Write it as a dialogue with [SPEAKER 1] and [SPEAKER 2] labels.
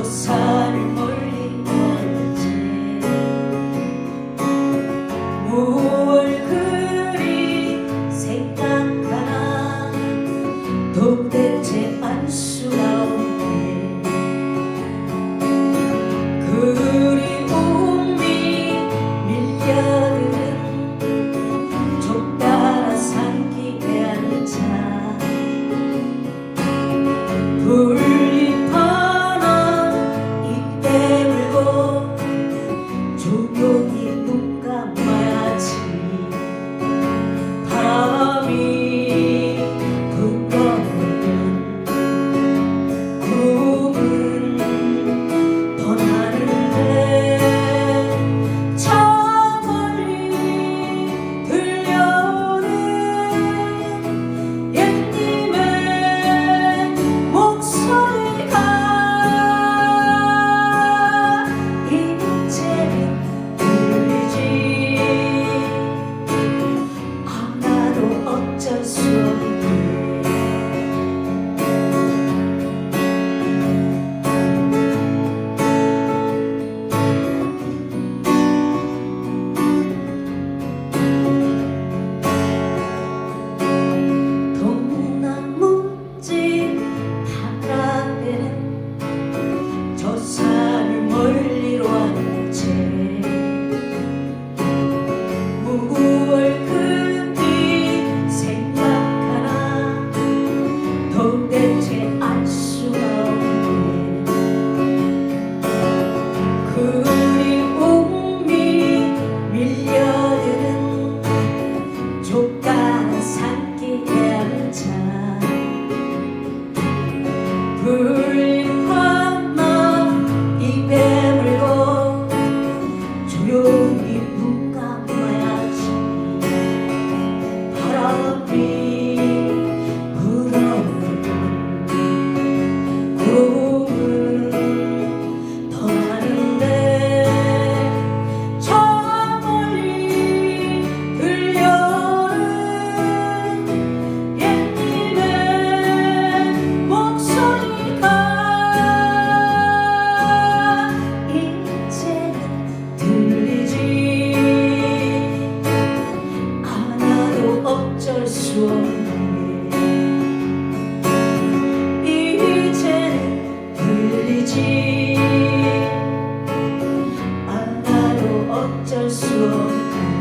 [SPEAKER 1] 조사를 멀리 보냈지. 무얼 그리 생각하나. 도대체 알수 over 이제 들지. 않아도 어쩔 수 없는